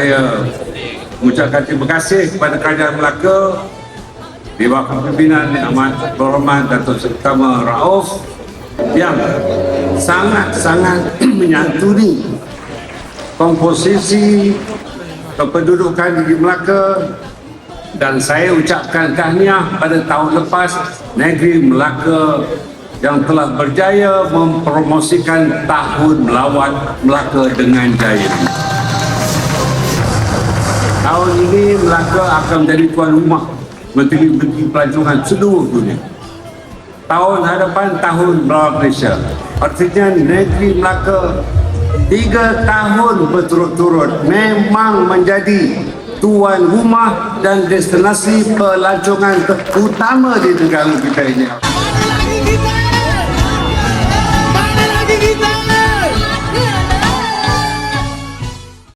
saya mengucapkan terima kasih kepada Kerajaan Melaka di bawah pimpinan Yang Amat Berhormat Datuk Sertama Rauf yang sangat-sangat menyantuni komposisi kependudukan di Melaka dan saya ucapkan tahniah pada tahun lepas negeri Melaka yang telah berjaya mempromosikan tahun melawat Melaka dengan jaya. Tahun ini Melaka akan menjadi tuan rumah menteri-menteri pelancongan seluruh dunia. Tahun hadapan tahun melawat Malaysia. Artinya negeri Melaka tiga tahun berturut-turut memang menjadi tuan rumah dan destinasi pelancongan utama di negara kita ini.